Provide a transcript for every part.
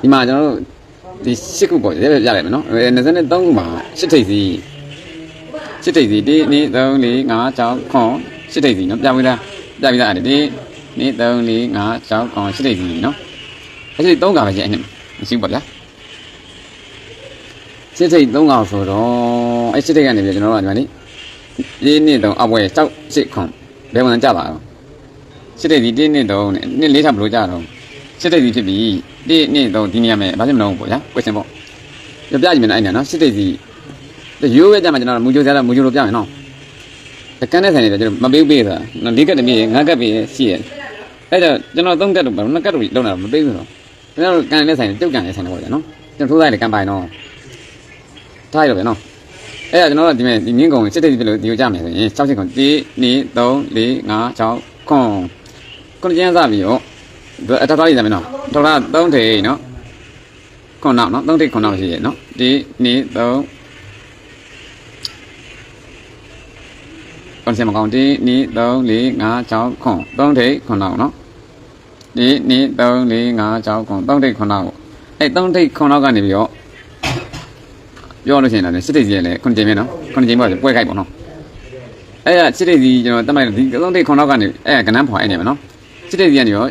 ဒီမှာကျွန်တော်တို့ဒီ၈ခုပေါ့ရရရလိုက်မယ်နော်အဲ23ခုမှာ၈ထိပ်စီ၈ထိပ်စီ1 2 3 4 5 6 9 8ထိပ်စီနော်ပြပြီလားပြပြီလားအဲ့ဒီ1 2 3 4 5 6 9 8ထိပ်စီနော်အဲ့ဒီ3ကပဲကျန်နေမရှိဘူးပေါ့ဗျာ၈ထိပ်3កောင်ဆိုတော့အဲ့၈ထိပ်ကနေပြီးကျွန်တော်တို့ကဒီမှာနိဒီနှစ်တော့အပွဲ6 8ခွန်ဘယ်ဝင်ကြပါတော့၈ထိပ်စီ1 2 3နဲ့နှစ်လေးထပ်ဘယ်လိုကြတော့ ၈ထိပ်စီဖြစ်ပြီ1 2 3ဒီနေရာမှာဘာဖြစ်မလို့ပေါ့ဗျာ question ပေါ့ပြပြကြည့်မယ်နော်အဲ့ညာနော်၈ထိပ်စီရိုးပဲကြမှာကျွန်တော်မူကြိုးစားတာမူကြိုးလိုပြမယ်နော်တကန်းတဲ့ဆိုင်တွေကျွန်တော်မပေးပေးတာနော်၄ကတ်တည်းငါးကတ်ပေးရှိရအဲ့တော့ကျွန်တော်သုံးကတ်တော့နှစ်ကတ်တော့လုံးတာမပေးဘူးနော်ကျွန်တော်ကန်တဲ့ဆိုင်တုတ်ကန်တဲ့ဆိုင်တော့ပေါ့နော်ကျွန်တော်ထိုးဆိုင်လေကန်ပိုင်တော့ထားရတော့ဗျနော်အဲ့ဒါကျွန်တော်တို့ဒီမဲ့ဒီငင်းကုံစစ်တဲ့ပြီလို့ဒီကိုကြမယ်ဆိုရင်6ချက်ကုံ1 2 3 4 5 6ခွန်ခုနှစ်ကျန်းစပြီရော အထောက်ထားရည်စမယ်နော်ထောက်ထား3ထိနော်ခွန်နောက်နော်3ထိခွန်နောက်ရှိရနော်1 2 3 còn xem mà còn đi ni đâu lý ngã cháu khổng tông thế còn nào nó đi ni đâu lý ngã cháu khổng tông thế còn nào ấy tông thế còn nào cái này biểu ပြောလို့ရှိရင်လည်းစစ်တိစီလည်းခုနှစ်ကြိမ်ပဲနော်ခုနှစ်ကြိမ်ပေါ့ပွဲခိုက်ပေါ့နော်အဲ့ဒါစစ်တိစီကျွန်တော်တတ်မှတ်ဒီသုံးတိတ်ခုနောက်ကနေအဲ့ကနန်းဖော်အဲ့နေမယ်နော်စစ်တိစီကနေရော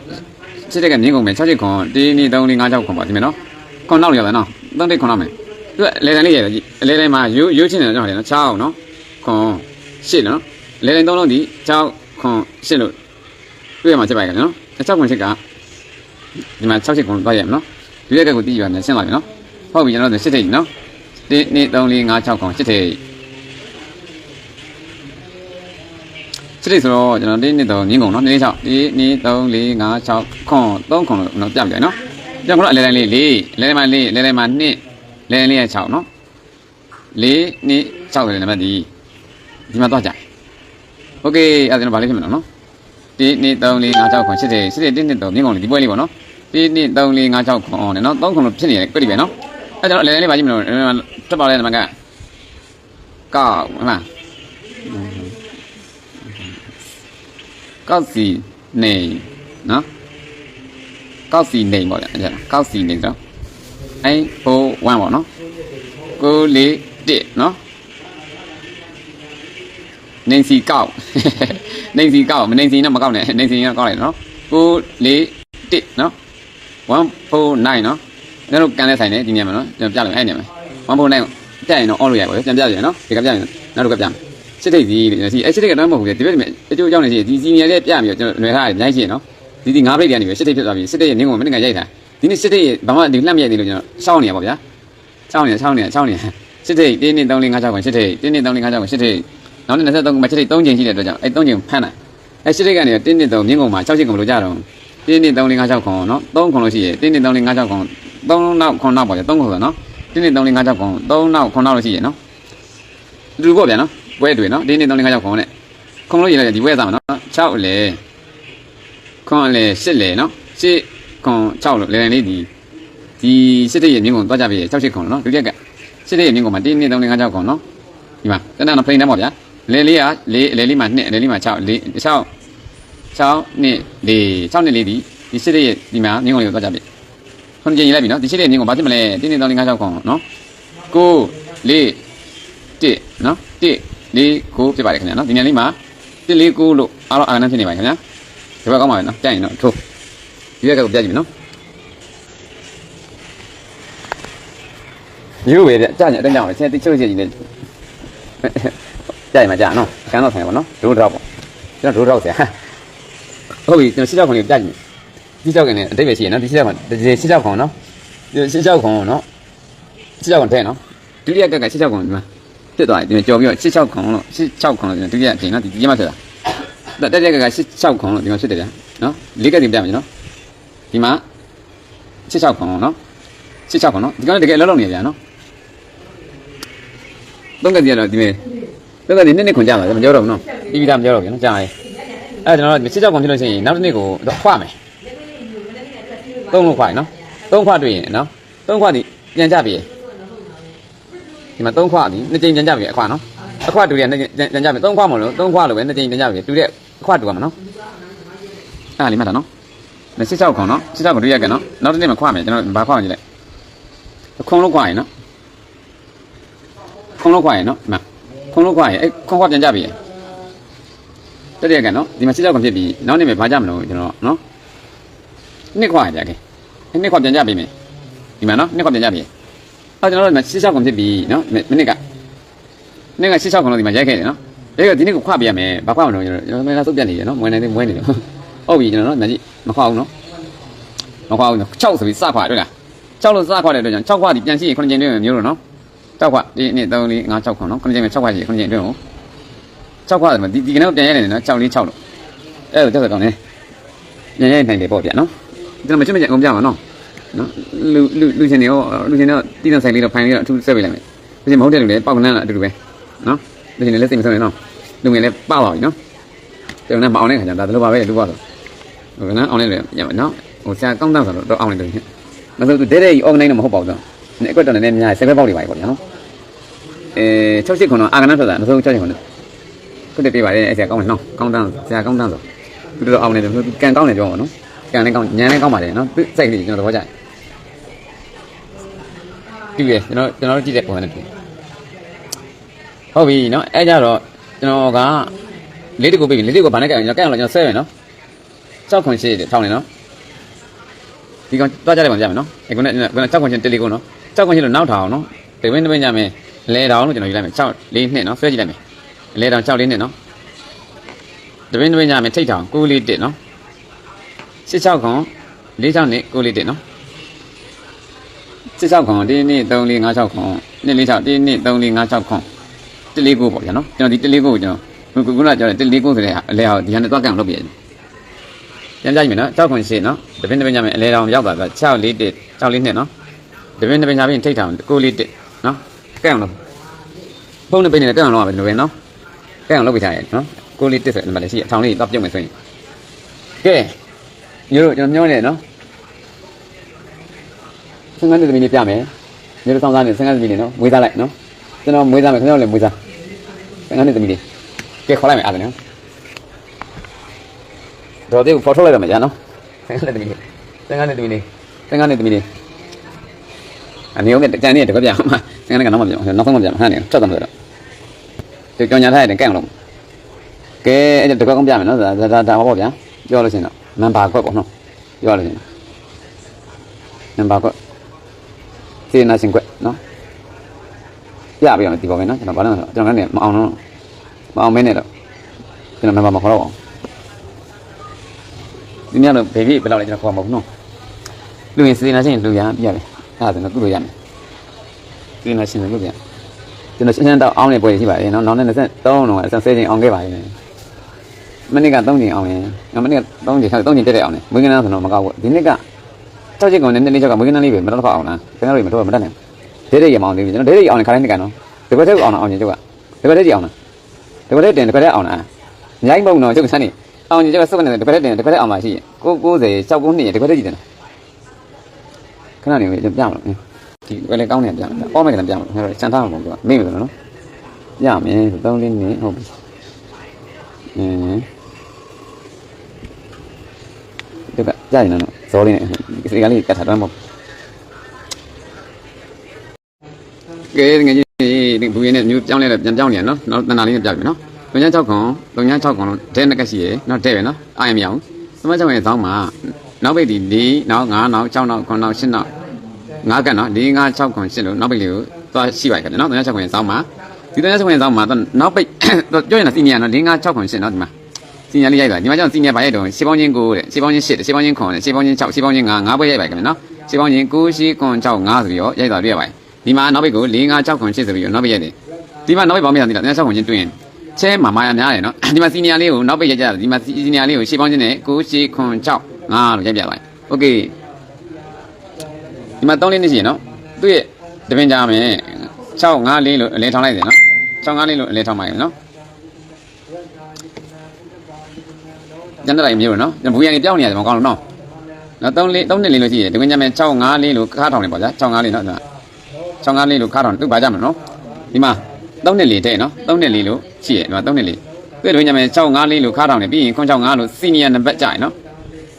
စစ်တိတ်ကမြင်းကုန်မယ်6ချက်ခွန်1 2 3 4 5 6ခွန်ပေါ့ဒီမယ်နော်ခွန်နောက်ရပါနော်သုံးတိတ်ခွန်နောက်မယ်သူကလေတန်းလေးရကြည့်လေတန်းမှာရိုးရိုးချင်းတယ်ကျွန်တော်တယ်နော်6နော်ခွန်8နော်လေတိုင်းသုံးလုံးဒီ6ခွန်8လို့တွေ့ရမှာဖြစ်ပါရဲ့နော်6ခွန်8ကဒီမှာ6ချက်ခွန်သွားရမယ်နော်ဒီရက်ကကိုတီးရမယ်ရှင်းလာပြီနော်ဟုတ်ပြီကျွန်တော်တို့စစ်တိတ်နော်1 2 3 4 5 6ခွန်စစ်တိ စစ်တိတ်ဆိုတော့ကျွန်တော်1 2 3ငင်းကုန်နော်1 6 1 2 3 4 5 6ခွန်3ခွန်လို့နော်ပြပြနော်ပြန်ကတော့အလဲတိုင်းလေး4လဲတိုင်းမှာ4လဲတိုင်းမှာ2လဲတိုင်းလေးက6နော်4 2 6ဆိုတဲ့နံပါတ်ဒီဒီမှာတော့ကြာ โอเคအဲ့ဒါကျွန်တော်ဗာလေးဖြစ်မယ်နော်1 2 3 4 5 6ခွန်8တဲ့8တဲ့1 2 3မြင်းကုန်လေးဒီပွဲလေးပေါ့နော်1 2 3 4 5 6ခွန်အောင်တယ်နော်3ခွန်လို့ဖြစ်နေတယ်ပြည့်ပြီပဲနော်အဲ့ကျွန်တော်လည်းလေးပါကြည့်မလို့တက်ပါလေနမကကောက်ဟုတ်လား ကောက်စီနေနော်ကောက်စီနေပေါ့ဗျအဲ့ဒါကောက်စီနေတော့အဲဟို1ပေါ့နော်ကိုလေး1နော်နေစီကောက်နေစီကောက်မနေစီနဲ့မကောက်နဲ့နေစီကကောက်လိုက်နော်9 4 1နော်149နော်ကျွန်တော်ကန်တဲ့ဆိုင်နဲ့ဒီညမှာနော်ကျွန်တော်ပြလိုက်အဲ့ညမှာ149တက်ရင်တော့ on လို့ရပါဘူးပြန်ပြပြန်နော်ဒီကပြရင်နောက်တစ်ကပြမယ် စစ်ထိတ်စီစီအဲ့စစ်ထိတ်ကတော့မဟုတ်ဘူးဒီဘက်ဒီမဲ့အကျိုးအကြောင်းနေစီဒီစီနီယာလေးပြပြီးတော့ကျွန်တော်လွယ်ထားတယ်နိုင်ရှိနော်ဒီဒီ၅ဘရိတ်ကနေပြီးစစ်ထိတ်ဖြစ်သွားပြီစစ်ထိတ်ရဲ့နင်းကိုမင်းကရိုက်တာဒီနေ့စစ်ထိတ်ရဲ့ဘာမှဒီလှမ်းမရိုက်သေးလို့ကျွန်တော်ရှောင်းနေရပါဗျာရှောင်းနေရှောင်းနေရှောင်းနေစစ်ထိတ်1 2 3 4 5 6ခွန်စစ်ထိတ်1 2 3 4 5 6ခွန်စစ်ထိတ်နောက်နဲ့23ခုမှာချက်ထိတ်3ချိန်ရှိတဲ့အတွက်ကြောင့်အဲ3ချိန်ဖမ်းတာအဲချက်ထိတ်ကနေ1 2 3မြင်းကုန်မှာ6ချက်ကုန်လို့ကြတော့1 2 3 4 5 6ခွန်နော်3ခွန်လို့ရှိရ1 2 3 4 5 6ခွန်3နောက်ခွန်နောက်ပေါ့ဗျ3ခွန်ဆိုနော်1 2 3 4 5 6ခွန်3နောက်ခွန်နောက်လို့ရှိရနော်လူပေါ့ဗျာနော် ဘွဲတွေနော်1 2 3 4 5 6ခွန်နဲ့ခွန်လို့ရလိုက်ဒီဘွဲသားမှာနော်6လေခွန်လေ8လေနော်8ခွန်6လို့လေလေးဒီဒီစစ်တဲ့ရမြင်းကုန်သွားကြပြီ6ချက်ခွန်နော်ဒုတိယကစစ်တဲ့ရမြင်းကုန်မှာ1 2 3 4 5 6ခွန်နော်ဒီမှာတနင်္လာဖိနေပေါ့ဗျာလဲလေးကလေးလဲလေးမှာ2လဲလေးမှာ6လေး6 6နှစ်လေး6နှစ်လေးဒီဒီစစ်ရဲ့ဒီမှာမြင်းကုန်လေးကိုသွားကြပြီခုနှစ်ကြိမ်ရေးလိုက်ပြီနော်ဒီစစ်ရဲ့မြင်းကုန်ဘာဖြစ်မလဲ1 2 3 4 5 6ခွန်နော်9 4 1နော်1 4 9ဖြစ်ပါတယ်ခင်ဗျာနော်ဒီညလေးမှာ1 4 9လို့အားလုံးအာဏာဖြစ်နေပါခင်ဗျာဒီဘက်ကောင်းပါပဲနော်ကြိုက်ရင်တော့ထိုးဒီဘက်ကကိုပြကြည့်မယ်နော်ရိုးပဲကြကြညအတိုင်းကြောင်ဆင်းတိချုပ်ချက်ကြီးနဲ့ကြိုက်မှာကြာနော်ကန်းတော့ဆိုင်ပါနော်ဒိုးတော့ပေါ့ကျွန်တော်ဒိုးတော့ဆရာဟုတ်ပြီကျွန်တော်ရှစ်ချောက်ခွန်လေးပြကြည့်ရှစ်ချောက်ခွန်နဲ့အတိတ်ပဲရှိရနော်ဒီရှစ်ချောက်ခွန်ဒီရှစ်ချောက်ခွန်နော်ဒီရှစ်ချောက်ခွန်နော်ရှစ်ချောက်ခွန်တဲ့နော်ဒုတိယကက်ကရှစ်ချောက်ခွန်ဒီမှာ ဖြစ်သွားတယ်ဒီကြော်ပြီးတော့ရှစ်ချောက်ခွန်လို့ရှစ်ချောက်ခွန်လို့ဒုတိယအချိန်နော်ဒီဒီမှာဖြစ်တာတက်တဲ့ကက်ကရှစ်ချောက်ခွန်လို့ဒီမှာဖြစ်တယ်ဗျာနော်လေးကက်တင်ပြမယ်နော်ဒီမှာရှစ်ချောက်ခွန်နော်ရှစ်ချောက်ခွန်နော်ဒီကောင်တကယ်လုံးလုံးနေဗျာနော်သုံးကက်စီကတော့ဒီမဲ့တော်တော်ဒီနေ့နေ့ခွန်ကြမှာမပြောတော့ဘူးနော်ပြီးပြီးသားမပြောတော့ဘူးနော်ကြားရဲအဲကျွန်တော်တို့စစ်ကြောက်ခွန်ဖြစ်လို့ရှိရင်နောက်တစ်နေ့ကိုခွမယ်သုံးလို့ခွရနော်သုံးခွတွေ့ရင်နော်သုံးခွဒီပြန်ကြပြီ ဒီမှာသုံးခွဒီနှစ်ကြိမ်ပြန်ကြပြီအခွနော်အခွတူရနှစ်ကြိမ်ပြန်ကြပြီသုံးခွမလို့သုံးခွလို့ပဲနှစ်ကြိမ်ပြန်ကြပြီတူတဲ့အခွတူရမှာနော်အဲ့ဒါလေးမှတ်တာနော်86ခွန်နော်86ခွန်တွေ့ရကနော်နောက်တစ်နေ့မှခွာမယ်ကျွန်တော်ဘာခွာကြည့်လိုက်ခုံလုံးခွာရင်နော်ခုံလုံးခွာရင်နော်မှခုံလုံးခွာရင်အဲ့ခွန်ခွာပြန်ကြပြီတတိယကနော်ဒီမှာ86ခွန်ဖြစ်ပြီနောက်နေ့မှဘာကြမလို့ကျွန်တော်နော်နှစ်ခွာရကြခဲ့နှစ်ခွာပြန်ကြပြီမယ်ဒီမှာနော်နှစ်ခွာပြန်ကြပြီ အဲ့ကျွန်တော်တို့ဒီမှာ86ခွန်ဖြစ်ပြီနော်မိနစ်ကနေ့က86ခွန်လို့ဒီမှာရိုက်ခဲ့တယ်နော်ရိုက်ကဒီနေ့ကိုခွာပြရမယ်ဘာခွာမလို့ကျွန်တော်ကျွန်တော်မင်းကသုတ်ပြနေတယ်နော်မွေးနေတယ်မွေးနေတယ်ဟုတ်ပြီကျွန်တော်နော်ညီမခွာဘူးနော်မခွာဘူးနော်6ဆိုပြီးစခွာတွေ့လား6လို့စခွာတဲ့အတွက်ကြောင့်6ခွာဒီပြန်ရှိရင်9ချိန်တွင်းမျိုးလို့နော်6ခွာဒီနေ့3 4 5 6ခွာနော်9ချိန်မှာ6ခွာရှိရင်9ချိန်တွင်းကို6ခွာတယ်မဒီဒီကနေ့ပြန်ရနေတယ်နော်6 4 6လို့အဲ့ဒါကြောက်ကောင်းနေပြန်ရနိုင်တယ်ပေါ့ဗျာနော်ကျွန်တော်မချစ်မချစ်အကုန်ပြမှာနော် နော်လူလူလူချင်းတွေရောလူချင်းတော့တီးတဲ့ဆိုင်လေးတော့ဖိုင်လေးတော့အထူးဆက်ပေးလိုက်မယ်လူချင်းမဟုတ်တဲ့လူလည်းပေါက်ကနန်းလာအတူတူပဲနော်လူချင်းလည်းစိတ်မဆုံးနေနော်လူငယ်လည်းပပါပြီနော်ကျွန်တော်လည်းမအောင်တဲ့ခါကျဒါတလို့ပါပဲလူပါဆိုဟိုကနန်းအောင်နေတယ်ရမှာနော်ဟိုဆရာကောင်းတန်းဆိုတော့တော့အောင်နေတယ်။မဆိုသူဒဲဒဲကြီး organize တော့မဟုတ်ပါဘူးတော့။အဲ့ကွက်တော့လည်းများဆယ်ဘက်ပေါက်တွေပါပေါ့ဗျာနော်။အဲ68ခွန်တော့အာကနဆိုတာမဆို68ခွန်တော့ခုတည်းပြပါလေအဲ့ဆရာကောင်းတယ်နော်။ကောင်းတန်းဆရာကောင်းတန်းဆိုသူတို့အောင်နေတယ်သူကန်ကောင်းတယ်ပြောပါနော်။ ကန်လည်းကောင်းညံလည်းကောင်းပါတယ်နော်။သူစိတ်လေးကျွန်တော်သဘောကျတယ်။ဒီရကျွန်တော်ကျွန်တော်တို့ကြည့်တဲ့ပုံစံနဲ့တွေ့ဟုတ်ပြီနော်အဲ့ကြတော့ကျွန်တော်ကလေးတကူပြီလေးတကူဘာနဲ့ကန်ကျွန်တော်ကန်အောင်ကျွန်တော်ဆဲရနော်6ခွန်ရှိတယ်ထောင်းနေနော်ဒီကောင်တွားကြတယ်ပါကြမယ်နော်အဲခုနကခုန6ခွန်ချင်းတက်လေးကိုနော်6ခွန်ချင်းလို့နောက်ထောင်နော်ဒီဘင်းဒီဘင်းကြမယ်လဲတောင်လို့ကျွန်တော်ယူလိုက်မယ်6 4နှစ်နော်ဆွဲကြည့်လိုက်မယ်လဲတောင်6 4နှစ်နော်ဒီဘင်းဒီဘင်းကြမယ်ထိတ်ထောင်9လေးတက်နော် 16ခွန်4 6နှစ်9လေးတက်နော်16ခွန်ဒီနေ့3 4 5 6ခွန်2 4 6ဒီနေ့3 4 5 6ခွန်တက်လေးကိုပေါ့ဗျာနော်ကျွန်တော်ဒီတက်လေးကိုကိုကျွန်တော်ခုနကပြောတယ်တက်လေးကိုဆိုတဲ့အလဲအောင်ဒီဟာနဲ့တွားကြအောင်လုပ်ပြရတယ်ပြန်ကြည့်မယ်နော်6ခွန်ရှိနော်တပင်းတပင်းကြမယ်အလဲတောင်ရောက်တာက6လေးတစ်6လေးနှစ်နော်တပင်းတပင်းကြပြီးထိတ်ထောင်9လေးတစ်နော်ကဲအောင်လို့ဖုန်းနဲ့ပိနေတက်အောင်လုပ်ရမယ်ဒီလိုပဲနော်ကဲအောင်လုပ်ပြထားရနော်9လေးတစ်ဆိုတဲ့နံပါတ်လေးရှိရအထောင်လေးတော့ပြုတ်မယ်ဆိုရင်ကဲ ညတို့ကျွန်တော်မျောနေနော်15နှစ်သမီးလေးပြမယ်ညတို့စောင်းစားနေ15နှစ်သမီးလေးနော်မွေးစားလိုက်နော်ကျွန်တော်မွေးစားမယ်ခင်ဗျားလည်းမွေးစား15နှစ်သမီးလေးကဲခေါ်လိုက်မယ်အားတယ်နော်တော့ဒီဖော်ထုတ်လိုက်ရမယ်ကြာနော်ဆင်းကနေတမီးလေးဆင်းကနေတမီးလေးဆင်းကနေတမီးလေးအနေနဲ့ကြံနေတကွပြမှာဆင်းကနေကတော့မပြောနောက်ဆုံးမပြောဟန်နေချက်တော့မပြောတော့ဒီကြောင်ညာထားရတယ်ကဲအောင်လို့ကဲအဲ့တကွကောင်းပြမယ်နော်ဒါဒါဒါပေါ့ဗျာပြောလို့ရှိရင်တော့ နံပါတ်ကွက်ပေါ့နော်ပြောလို့ရှိရင်နံပါတ်ကွက်စေနာရှင်ကွက်နော်ပြပြအောင်ဒီပေါ်မယ်နော်ကျွန်တော်ဘာလို့ကျွန်တော်လည်းမအောင်တော့မအောင်မင်းနဲ့တော့ကျွန်တော်နံပါတ်မခေါ်တော့အောင်ဒီညတော့ဘေဘီဘယ်လောက်လဲကျွန်တော်ခေါ်မှာမဟုတ်နော်လူရင်စေနာချင်းလူရပြရတယ်အဲ့ဒါဆိုတော့ကုလို့ရမယ်စေနာချင်းလို့ပြကျွန်တော်ရှင်းရှင်းတော့အောင်းနေပွဲရှိပါတယ်နော်နောက်နေ့23တော့အစ10ချိန်အောင်ခဲ့ပါတယ် မနေ့က3ချိန်အောင်ရင်မနေ့က3ချိန်3ချိန်တက်တဲ့အောင်နေမွေးကန်းဆိုတော့မကောက်ဘူးဒီနေ့က6ချိန်ကုန်နေနေ့ချက်ကမွေးကန်းလေးပဲမတော့တော့အောင်လားခင်ဗျားတို့မတော့မတတ်နိုင်ဒဲဒဲရမအောင်လေးကျွန်တော်ဒဲဒဲအောင်နေခါတိုင်းနေ့ကနော်ဒီဘက်ထက်အောင်အောင်ချင်းကျုပ်ကဒီဘက်ထက်ကြည့်အောင်လားဒီဘက်ထက်တင်ဒီဘက်ထက်အောင်လားမြိုင်းပုံတော့ကျုပ်စမ်းနေအောင်ကြီးကျတော့စုပ်နေတယ်တစ်ခါတည်းတင်တစ်ခါတည်းအောင်မှရှိရင်ကို90 69နှစ်ရတစ်ခါတည်းကြည့်တယ်ခဏနေပြပြမလို့ဒီဝယ်လေကောင်းနေပြမယ်အော်မယ်ကလည်းပြမလို့ငါတို့စံထားမှာပေါ့ကွာမေ့မယ်နော်ပြမယ်3လေးနှစ်ဟုတ်ပြီအင်းဒီ ကကြာရင်တော့ဇော်လေးနဲ့ဒီကလေးကတ်ထားတော့မဟုတ်ကဲငယ်ကြီးဒီဘူးရင်းနဲ့မျိုးပြောင်းလဲပြန်ပြောင်းနေရနော်နောက်တဏ္ဍာလေးနဲ့ပြပြီနော်၃ည6ခွန်၃ည6ခွန်လို့ဒဲနှစ်ကက်ရှိရယ်နော်ဒဲပဲနော်အာရမရအောင်သမတ်6ရဲ့ဇောင်းမှာနောက်ပိတ်ဒီ၄နောက်5နောက်6နောက်9နောက်10နောက်5ကက်နော်၄5 6ခွန်10လို့နောက်ပိတ်လေးကိုသွားရှိပါခဲ့တယ်နော်၃ည6ခွန်ရဲ့ဇောင်းမှာဒီ၃ည6ခွန်ရဲ့ဇောင်းမှာတော့နောက်ပိတ်ပြောရင်တော့စီနီယာနော်၄5 6ခွန်10နော်ဒီမှာ စီနီယာလေးရိုက်ပါဒီမှာကျတော့စီနီယာပါရိုက်တော့ရှေးပေါင်းချင်း9တဲ့ရှေးပေါင်းချင်း10တဲ့ရှေးပေါင်းချင်း9တဲ့ရှေးပေါင်းချင်း6ရှေးပေါင်းချင်း9 5ဘွဲရိုက်ပါခဲ့မယ်နော်ရှေးပေါင်းချင်း9ရှေးခွန်6 5ဆိုပြီးတော့ရိုက်တာတွေ့ရပါတယ်ဒီမှာနောက်ပိတ်ကို၄5 6ခွန်10ဆိုပြီးတော့နောက်ပိတ်ရိုက်တယ်ဒီမှာနောက်ပိတ်ပေါင်းပြတာဒီလား၃ည6ခွန်ချင်းတွင်းချဲမှာမာယာများတယ်နော်ဒီမှာစီနီယာလေးကိုနောက်ပိတ်ရိုက်ကြတာဒီမှာစီနီယာလေးကိုရှေ့ပေါင်းချင်းနဲ့9ရှေ့ခွန်6 5လို့ရိုက်ပြပါတယ်โอเคဒီမှာ3လေးနေရှိရနော်သူ့ရဲ့တပင်ကြမယ်6 5လေးလို့အလဲထောင်းလိုက်တယ်နော်6 5လေးလို့အလဲထောင်းပါရနော် ကျန်တဲ့တိုင်းမျိုးနော်ဘူရန်ကြီးပြောင်းနေရတယ်မကောင်းလို့နော်နော်3လေး3နှစ်လေးလို့ရှိရတပင်ကြမယ်6 5လေးလို့ခါထောင်းနေပါဗျာ6 5လေးနော်6 5လေးလို့ခါထောင်းသူ့ပါကြမှာနော်ဒီမှာ3နှစ်လေးတဲ့နော်3နှစ်လေးလို့ရှိရဒီမှာ3နှစ်လေးသူ့တပင်ကြမယ်6 5လေးလို့ခါထောင်းနေပြီးရင်ခွန်6 5လို့စီနီယာနံပါတ်ကြရနော်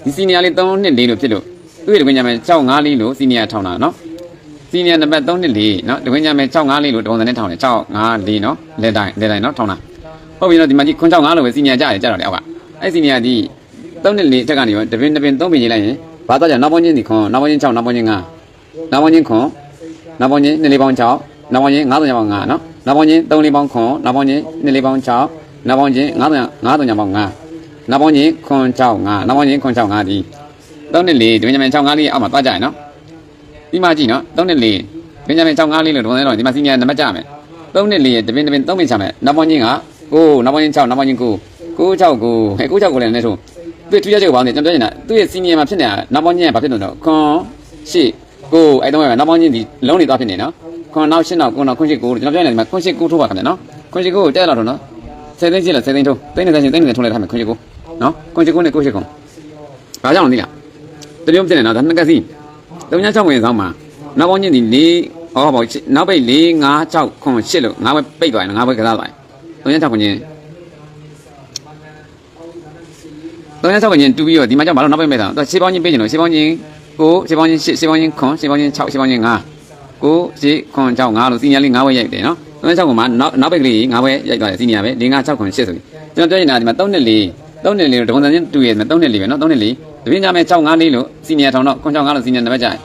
ဒီစီနီယာလေး3နှစ်4လို့ဖြစ်လို့သူ့ရဲ့တကွင်းကြမယ်6 5လေးလို့စီနီယာထောင်တာနော်စီနီယာနံပါတ်3နှစ်4နော်တကွင်းကြမယ်6 5လေးလို့တုံးစံနဲ့ထောင်တယ်6 5 4နော်လက်တိုင်းလက်တိုင်းနော်ထောင်တာဟုတ်ပြီနော်ဒီမှာကြီးခွန်း6 5လို့ပဲစီနီယာကြတယ်ကြတော့လေအောက်က အဲ့စီနီယာဒီ3နှစ်4တက်ကနေရောတပင်းတပင်း3ပင်ရေးလိုက်ရင်ဘာတော့ကြနောက်ပေါင်းချင်းဒီခွန်းနောက်ပေါင်းချင်း6နောက်ပေါင်းချင်း5နောက်ပေါင်းချင်းခွန်းနောက်ပေါင်းချင်း2လေးပေါင်း6နောက်ပေါင်းချင်း9ပေါင်း5နော်နောက်ပေါင်းချင်း3လေးပေါင်းခွန်းနောက်ပေါင်းချင်း2လေးပေါင်း6နောက်ပေါင်းချင်း9 9ပေါင်း5နောက်ပေါင်းချင်းခွန်း6 5နောက်ပေါင်းချင်းခွန်း6 5ဒီ3နှစ်4ဒီမင်း6 5လေးအောက်မှာသွားကြရနော်ဒီမှာကြည့်နော်3နှစ်4ဘင်ဂျမင်6 5လေးလို့တုံးနေတော့ဒီမှာစီနီယာနံပါတ်ကြမယ်3နှစ်4ရဲ့တပင်းတပင်း3ပင်ချမယ်နောက်ပေါင်းချင်းက9နောက်ပေါင်းချင်း6နောက်ပေါင်းချင်း9 9 6 9ဟဲ့9 6 9လည်းနဲ့ဆိုသူ့ထူးခြားချက်ကိုဘာလဲကျွန်တော်ပြောနေတာသူ့ရဲ့စီနီယာမှာဖြစ်နေတာနောက်ပေါင်းချင်းကဘာဖြစ်နေတော့ခွန်ရှေ့ကိုအဲ့တော့နောက်ပေါင်းချင်းဒီလုံးနေသွားဖြစ်နေနော်ခွန်နောက်ရှင်းနောက်ကိုနောက်ခွန်ရှေ့ကိုကျွန်တော်ပြောနေတာဒီမှာခွန်ရှေ့ကိုထိုးပါခင်ဗျာနော်ခွန်ရှေ့ကိုတက်လာတော့နော်ဆယ်သိန်းရှိလားဆယ်သိန်းထိုးသိန်းနဲ့သိန်းသိန်းနဲ့ထိုးလိုက်ထားမယ်ခွန်ရှေ့ကိုနော်ခွန်ရှေ့ကိုနဲ့ကိုရှေ့ကိုဘာကြောင့်လဲသိလားတရုံးဖြစ်နေတော့ဒါနှစ်ကစီ36ဝင်ဆောင်မှာနောက်ပေါင်းချင်းဒီ၄ဟောပေါ့နောက်ပိတ်4 5 6ခွန်8လို့ငါးဘက်ပိတ်သွားရင်ငါးဘက်ကစားသွားရင်36ခွန်ချင်း 36ခွန်ချင်းတူပြီးတော့ဒီမှာကြောင့်ဘာလို့နောက်ပိတ်မဲ့တာသူရှေးပေါင်းချင်းပေးချင်လို့ရှေးပေါင်းချင်းကိုရှေးပေါင်းချင်း8ရှေးပေါင်းချင်းခွန်ရှေးပေါင်းချင်း6ရှေးပေါင်းချင်း5ကိုရှေးခွန်6 5လို့စီနီယာလေး5ဘက်ရိုက်တယ်နော်36ခွန်မှာနောက်နောက်ပိတ်ကလေး5ဘက်ရိုက်သွားတယ်စီနီယာပဲ4 5 6ခွန်8ဆိုပြီးကျွန်တော်ပြောနေတာဒီမှာ3နဲ့4 3နဲ့4လို့ဒုံစံချင်းတူရဲ့3နဲ့4ပဲနော်3နဲ့4တပြင်းကြမဲ့6 5 4လို့စီနီယာထောင်တော့ခွန်6 5လို့စီနီယာနံပါတ်ကြတယ်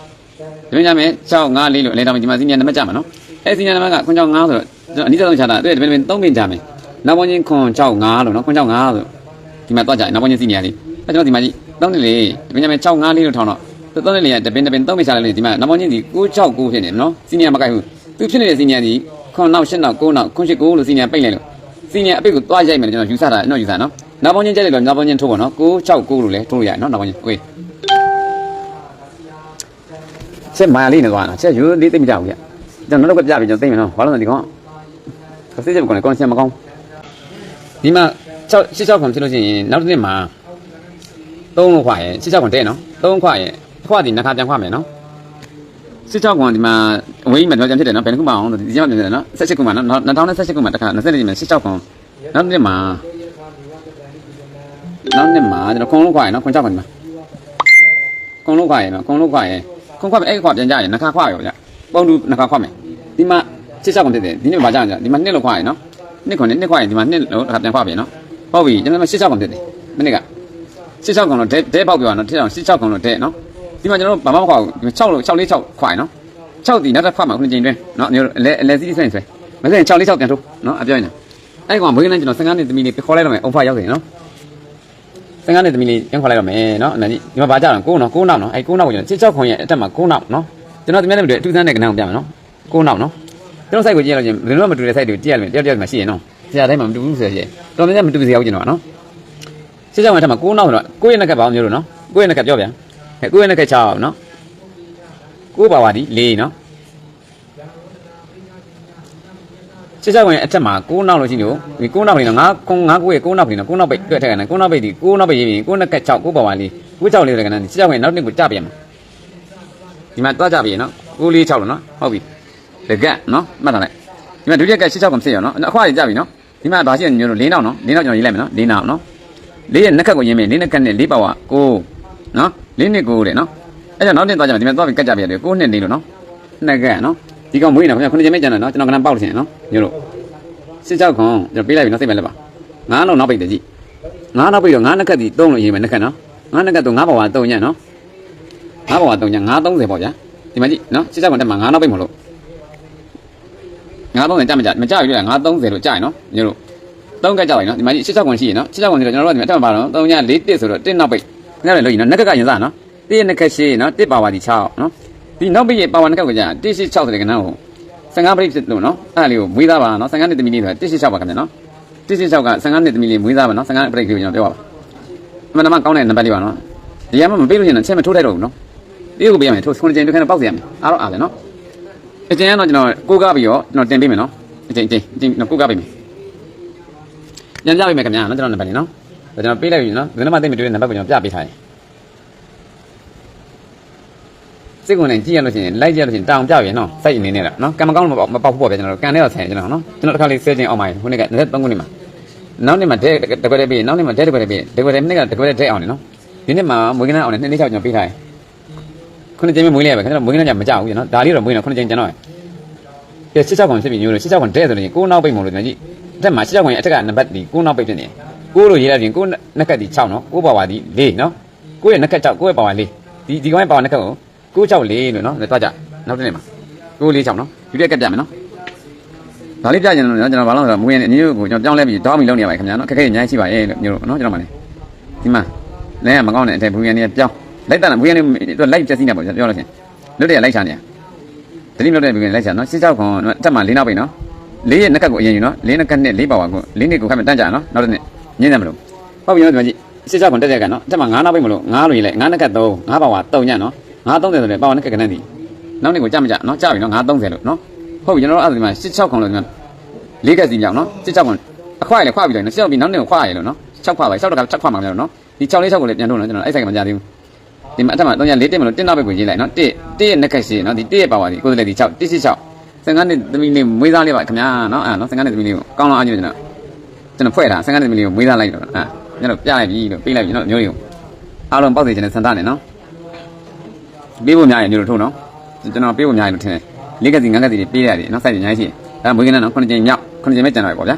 တပြင်းကြမဲ့6 5 4လို့အလဲတောင်ဒီမှာစီနီယာနံပါတ်ကြမှာနော်အဲစီနီယာနံပါတ်ကခွန်6 5ဆိုတော့အနည်းဆုံးချတာသူတပြင်းတပြင်း3ပင်ကြမယ်နောက်ပေါင်းချင်းခွန်6 5လို့နော်ခွန်6 5ဆို ဒီမှာတော့ကြနောက်ပေါင်းချင်းစီနီယာလေးအဲကျွန်တော်ဒီမှာကြည့်3နဲ့4တပြင်းကြမဲ့6 5 4လို့ထောင်တော့သူ3နဲ့4ကတပင်းတပင်း3ပင်ချလိုက်လို့ဒီမှာနောက်ပေါင်းချင်းဒီ9 6 9ဖြစ်နေနော်စီနီယာမကိုက်ဘူးသူဖြစ်နေတဲ့စီနီယာဒီခွန်နောက်8နောက်9နောက်ခွန်8 9လို့စီနီယာပိတ်လိုက်လို့စီနီယာအပိတ်ကိုသွားရိုက်မယ်ကျွန်တော်ယူဆတာနော်ယူဆနော်နောက်ပေါင်းချင်းကြက်လိုက်တော့နောက်ပေါင်းချင်းထိုးပါနော်9 6 9လို့လဲထိုးလို့ရတယ်နော်နောက်ပေါင်းချင်းဝေးချက်မာလေးနဲ့သွားနော်ချက်ရိုးလေးသိမကြဘူးကြကျွန်တော်တို့ကပြပြီကျွန်တော်သိမယ်နော်ဘာလို့လဲဒီကောင်ကစိတ်ချက်ကောင်းတယ်ကောင်းချက်မကောင်းဒီမှာ 6 6ခွန်ဖြစ်လို့ရှိရင်နောက်တစ်နေ့မှာ3လို့ခွာရင်6ခွန်တဲ့နော်3ခွာရင်ခွာဒီနှစ်ခါပြန်ခွာမယ်နော်16ခွန်ဒီမှာအဝေးမှာတော့ပြန်ဖြစ်တယ်နော်ဘယ်နှခုမှအောင်ဒီကျမှပြန်ဖြစ်တယ်နော်16ခုမှနော်2018ခုမှတစ်ခါ20နှစ်မှာ16ခွန်နောက်တစ်နေ့မှာနောက်နှစ်မှာကျွန်တော်ခွန်လို့ခွာရင်နော်ခွန်6ခွန်ဒီမှာခွန်လို့ခွာရင်နော်ခွန်လို့ခွာရင်ခွန်ခွာမယ်အဲ့ခွာပြန်ကြရင်နှစ်ခါခွာရောဗျပုံတူနှစ်ခါခွာမယ်ဒီမှာ16ခွန်ဖြစ်တယ်ဒီနေ့မှာကြာကြဒီမှာနှစ်လို့ခွာရင်နော်နှစ်ခွန်နဲ့နှစ်ခွာရင်ဒီမှာနှစ်လို့တစ်ခါပြန်ခွာပြန်နော် ဟုတ်ပြီကျွန်တော်16ခွန်ဖြစ်တယ်မနေ့က16ခွန်တော့ဒဲဒဲပေါက်ပြောတာနော်ထည့်အောင်16ခွန်တော့ဒဲနော်ဒီမှာကျွန်တော်ဘာမှမခွာဘူး6လို့6လေး6ခွာရင်နော်6ဒီနောက်တစ်ခွာမှာခုနှစ်ကြိမ်တွင်းနော်မျိုးလဲလဲစီးစီးဆိုင်ဆွဲမစရင်6လေး6ပြန်ထိုးနော်အပြောရင်အဲ့ကောင်မွေးကန်းကျွန်တော်15နှစ်သမီးလေးခေါ်လိုက်တော့မယ်အုံဖာရောက်တယ်နော်15နှစ်သမီးလေးပြန်ခေါ်လိုက်တော့မယ်နော်အနဒီဒီမှာဘာကြတော့9နော်9နောက်နော်အဲ့9နောက်ကိုကျွန်တော်16ခွန်ရဲ့အတက်မှာ9နောက်နော်ကျွန်တော်ဒီမဲ့လည်းမတွေ့အတူသန်းတဲ့ကဏ္ဍကိုပြမယ်နော်9နောက်နော်ကျွန်တော်စိုက်ကိုကြည့်ရလို့ချင်းဘယ်လိုမှမတူတဲ့စိုက်တွေကြည့်ရမယ်တယောက်တယောက်မှရှိရင်နော် ဆရာတိုင်းမှာမတူဘူးဆိုရရှိတော်တော်များများမတူစေရဘူးကျွန်တော်နော်16ခွန်အတက်မှာ9နောက်ဆိုတော့9ရဲ့နှစ်ကပ်ပါအောင်မျိုးလို့နော်9ရဲ့နှစ်ကပ်ပြောဗျာအဲ9ရဲ့နှစ်ကပ်6နော်9ပါပါဒီ4နော်စစ်စားဝင်အထက်မှာ6နောက်လို့ရှိလို့ဒီ6နောက်နေတော့9 9 9ရဲ့6နောက်နေတော့6နောက်ပိတ်တွေ့ထက်ကနဲ့6နောက်ပိတ်ဒီ6နောက်ပိတ်ရေးပြီး6နောက်က6 9ပါပါလေး9 6လေးလည်းကနဲ့စစ်စားဝင်နောက်နှစ်ကိုကြပြန်မှာဒီမှာသွားကြပြီနော်9လေး6လို့နော်ဟုတ်ပြီလက်ကနော်မှတ်ထားလိုက်ဒီမှာဒုတိယက6 6ကုန်ဖြစ်ရနော်အခွားကြီးကြပြီနော် ဒီမှာဘာရှိရညို့လို့၄နောက်နော်၄နောက်ကျွန်တော်ရေးလိုက်မယ်နော်၄နောက်နော်၄ရဲ့နှစ်ခက်ကိုရင်းမယ်၄နှစ်ခက်နဲ့၄ပါဝါ9နော်၄နှစ်9တဲ့နော်အဲ့တော့နောက်တင်သွားကြမယ်ဒီမှာသွားပြီးကတ်ကြပြရတယ်9နှစ်နေလို့နော်နှစ်ခက်နော်ဒီကောင်မွေးနေခင်ဗျခုနှစ်ချက်မဲ့ကျန်တယ်နော်ကျွန်တော်ကနပေါက်လို့ရှင်နော်ညို့လို့စစ်ကြောက်ခွန်ကျွန်တော်ပေးလိုက်ပြီနော်စိတ်မဲ့လက်ပါငါးလုံးနောက်ပိတ်တယ်ကြည့်ငါးနောက်ပိတ်တော့ငါးနှစ်ခက်ဒီသုံးလို့ရေးမယ်နှစ်ခက်နော်ငါးနှစ်ခက်တော့ငါးပါဝါသုံးညံ့နော်ငါးပါဝါသုံးညံ့ငါး30ပေါ့ဗျာဒီမှာကြည့်နော်စစ်ကြောက်ခွန်တက်မှာငါးနောက်ပိတ်မလို့ ငါး30ကြမကြမကြပြီလေငါး30လို့ကြရနော်ညို့လို့သုံးကက်ကြပါနော်ဒီမှာကြည့်စစ်ကြောက်ခွန်ရှိရနော်စစ်ကြောက်ခွန်ဆိုတော့ကျွန်တော်တို့ကဒီမှာတက်မှာပါတော့သုံးညံ့၄တစ်ဆိုတော့တစ်နောက်ပိတ်ငါလည်းလို့ရင်နော်နှစ်ခက်ကရင်စားနော်တစ်ရဲ့နှစ်ခက်ရှိနော်တစ်ပါဝါဒီ6နော်ဒီနောက်ပိတ်ရဲ့ပါဝါနှစ်ခက်ကကြာတစ်ရှိ6ဆိုတဲ့ကဏ္ဍကို15ပြိဖြစ်လို့နော်အဲ့ဒါလေးကိုမွေးသားပါနော်15နှစ်သမီးလေးဆိုတာ186ပါခင်ဗျာနော်186က15နှစ်သမီးလေးမွေးသားပါနော်15ပြိကိုကျွန်တော်ပြောပါအမှန်တမ်းကောင်းတဲ့နံပါတ်လေးပါနော်ဒီကမှမပေးလို့ရှိရင်ချက်မထိုးထိုက်တော့ဘူးနော်ဒီကိုပေးရမယ်ထိုးခုနှစ်ကြိမ်တစ်ခါတော့ပေါက်စီရမယ်အားတော့အားတယ်နော် အကျဉ်းကတော့ကျွန်တော်ကိုးကားပြီးတော့ကျွန်တော်တင်ပေးမယ်နော်အကျဉ်းအကျဉ်းအကျဉ်းကိုးကားပေးမယ်ညံပြပေးမယ်ခင်ဗျာနော်ကျွန်တော်နံပါတ်လေးနော်ကျွန်တော်ပေးလိုက်ပြီနော်ဘယ်နှမသိမတွေ့တဲ့နံပါတ်ကိုကျွန်တော်ပြပေးထားတယ်စိတ်ကုန်နဲ့ကြည့်ရလို့ရှိရင်လိုက်ကြရလို့ရှိရင်တောင်ပြရနော်စိုက်အနေနဲ့လားနော်ကံမကောင်းလို့မပေါက်ဘူးပေါ့ဗျာကျွန်တော်ကန်ထဲတော့ဆိုင်ကျွန်တော်နော်ကျွန်တော်တစ်ခါလေးဆဲချင်းအောင်ပါခုနေ့က23ခုနှစ်မှာနောက်နေ့မှာဒဲတကွက်တဲ့ပြီးနောက်နေ့မှာဒဲတကွက်တဲ့ပြီးတကွက်တဲ့နေ့ကတကွက်တဲ့ဒဲအောင်နေနော်ဒီနှစ်မှာမွေးကန်းအောင်နဲ့နှစ်နှစ်ချောက်ကျွန်တော်ပေးထားတယ် ခုနှစ်ကြိမ်ပဲမွေးလိုက်ရပဲခင်ဗျာမွေးကန်းကြမကြောက်ဘူးကျွန်တော်ဒါလေးတော့မွေးနေခုနှစ်ကြိမ်ကျွန်တော်ကဲရှစ်ချောက်ကောင်ဖြစ်ပြီညို့လို့ရှစ်ချောက်ကောင်တဲ့ဆိုရင်ကိုးနောက်ပိတ်မလို့ကျွန်တော်ကြည့်အထက်မှာရှစ်ချောက်ကောင်ရဲ့အထက်ကနံပါတ်ဒီကိုးနောက်ပိတ်ဖြစ်နေကိုးလို့ရေးလိုက်ရင်ကိုးနက်ကတ်ဒီ6နော်ကိုးပါဝါဒီ4နော်ကိုးရဲ့နက်ကတ်6ကိုးရဲ့ပါဝါ4ဒီဒီကောင်ရဲ့ပါဝါနက်ကတ်ကိုကိုး6 4လို့နော်တွားကြနောက်တစ်နေ့မှာကိုး4 6နော်ဒီပြက်ကတ်ပြမယ်နော်ဒါလေးပြကြတယ်နော်ကျွန်တော်ဘာလို့လဲဆိုတော့မွေးရင်ညို့ကိုကျွန်တော်ပြောင်းလဲပြီးတောင်းပြီးလုပ်နေရပါခင်ဗျာနော်ခက်ခဲညိုင်းရှိပါရဲ့လို့ညို့နော်ကျွန်တော်မလေးဒီမှာလဲမကောင်းတဲ့အထက်ဘူးရန်နေပြောင်း လိုက်တာဘူးရန်နေတော့လိုက်ပြက်စီးနေပါပြောလို့ရှင်လွတ်တယ်လိုက်ချနေရတတိမြတ်တဲ့ဘီကလိုက်ချာနော်66ခွန်တက်မှ၄နောက်ပိတ်နော်၄ရဲ့နက်ကတ်ကိုအရင်ယူနော်၄နက်ကတ်နဲ့၄ပါဝါကို၄နှစ်ကိုခက်မှတန်းကြနော်နောက်တစ်နှစ်ညင်းတယ်မလို့ဟုတ်ပြီနော်ဒီမှာကြည့်66ခွန်တက်တဲ့ကနော်တက်မှ9နောက်ပိတ်မလို့9လို့ရေးလိုက်9နက်ကတ်3 9ပါဝါ3ညနော်930ဆိုတဲ့ပါဝါနက်ကတ်ကနန်းဒီနောက်နှစ်ကိုကြမကြနော်ကြပြီနော်930လို့နော်ဟုတ်ပြီကျွန်တော်တို့အဲ့ဒီမှာ66ခွန်လို့ဒီမှာ၄ကတ်စီမြောက်နော်66ခွန်အခွားရလေခွာပြီးတော့နော်6ပြီးနောက်နှစ်ကိုခွာရလို့နော်6ခွာပါ6တခါ6ခွာမှာမလို့နော်ဒီ6လေး6ကိုလည်းပြန်ထုတ်နော်ကျွန်တော်အဲ့ဆိုင်ကမကြသေးဘူး ဒီမှာအထက်မှာ304တက်မလို့တက်နောက်ဘက်ကိုရေးလိုက်နော်1 1ရဲ့နက်ကက်ရှိနော်ဒီ1ရဲ့ပါဝါဒီကိုယ်စလဲဒီ6 186 55နှစ်သမီးလေးမွေးသားလေးပါခင်ဗျာနော်အဲ့နော်55နှစ်သမီးလေးကိုကောင်းလောင်းအားညွှန်ကျွန်တော်ကျွန်တော်ဖွဲ့တာ55နှစ်သမီးလေးကိုမွေးသားလိုက်တော့အဲ့ကျွန်တော်ပြလိုက်ပြီလို့ပေးလိုက်ပြီနော်မျိုးလေးကိုအားလုံးပေါက်စီခြင်းနဲ့စံသားနဲ့နော်ပေးဖို့များရင်မျိုးလို့ထို့နော်ကျွန်တော်ပေးဖို့များရင်လို့ထင်တယ်လေးကစီငါးကစီတွေပေးရတယ်နော်စိုက်နေညာရှိအဲ့မွေးကန်းနော်ခုနှစ်ကြိမ်မြောက်ခုနှစ်ကြိမ်ပဲကျန်တော့ပြီပေါ့ဗျာ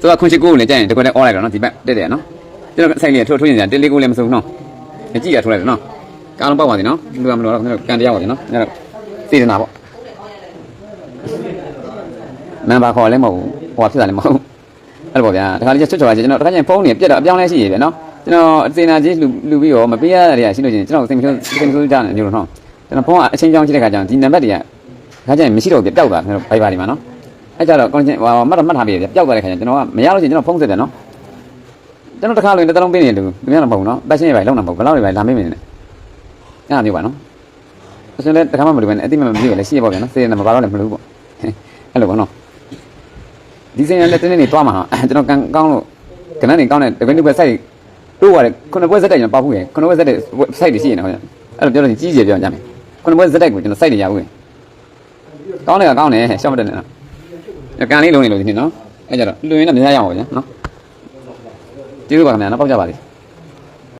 သူကခွန်ရှိကိုကိုလည်းကြိုက်ရင်တကွက်နဲ့အော်လိုက်တော့နော်ဒီဘက်တက်တယ်နော်ကျွန်တော်စိုက်လေးထိုးထိုးရင်တက်လေးကိုလည်းမစုံနော်။ကြည့်ရထိုးလိုက်တယ်နော်။ ကားလုံးပေါက်ပါသေးနော်။လူကမလို့တော့ကန်တရားပါသေးနော်။အဲ့တော့စေတနာပေါ့။နံပါတ်ခေါ်လည်းမဟုတ်ဘူး။ဟိုဖြစ်တာလည်းမဟုတ်ဘူး။အဲ့လိုပေါ့ဗျာ။တခါလေးချွတ်ချွတ်ပါကျွန်တော်တခါကျရင်ဖုန်းနေပြက်တော့အပြောင်းလဲရှိရပြီနော်။ကျွန်တော်စေနာကြီးလူလူပြီးတော့မပေးရတဲ့ရှိလို့ချင်းကျွန်တော်စိတ်မဆိုးစိတ်မဆိုးကြတယ်ညလို့နော်။ကျွန်တော်ဖုန်းကအချင်းချောင်းကြည့်တဲ့ခါကျတော့ဒီနံပါတ်တွေကခါကျရင်မရှိတော့ဘူးပျောက်သွားတယ်ဘိုင်ဘာဒီမှာနော်။အဲ့ကြတော့ကောင်းချင်းဟိုမှတ်တော့မှတ်ထားပြီပျောက်သွားတဲ့ခါကျကျွန်တော်ကမရလို့ချင်းကျွန်တော်ဖုန်းဆက်တယ်နော်။ကျွန်တော်တစ်ခါလို့တစ်လုံးပေးနေတယ်လူသူများတော့မဟုတ်ဘူးနော်။ပတ်ရှင်းရပါလုံးတော့မဟုတ်ဘယ်လောက်တွေပဲလာမေးနေတယ် အဲ့ဒါမျိုးပါနော်အစလည်းတခါမှမလုပ်ဘဲနဲ့အတိမမပြောလဲရှိရပေါ့ဗျာနော်စေရနေမပါတော့လည်းမလို့ပေါ့အဲ့လိုပေါ့နော်ဒီစိန်လည်းတင်းနေနေသွားမှာဟာကျွန်တော်ကန်ကောင်းလို့ကနန်းနေကောင်းတဲ့တပင်းတစ်ဘက်ဆိုင်တိုးရတယ်ခုနှစ်ဘွဲဇက်တိုက်ကျွန်တော်ပေါက်ဘူးရယ်ခုနှစ်ဘွဲဇက်တိုက်စိုက်တွေရှိနေဟုတ်ရဲ့အဲ့လိုပြောလို့ကြီးကြီးပြောကြမယ်ခုနှစ်ဘွဲဇက်တိုက်ကိုကျွန်တော်စိုက်နေရဘူးရယ်ကောင်းတယ်ကကောင်းတယ်ရှောက်မတက်နဲ့နော်ကန်လေးလုံးနေလို့ဒီနေ့နော်အဲ့ကြတော့လွင်ရင်တော့မြင်ရအောင်ပါဗျာနော်ကျေးဇူးပါခင်ဗျာနော်ပေါက်ကြပါလိမ့်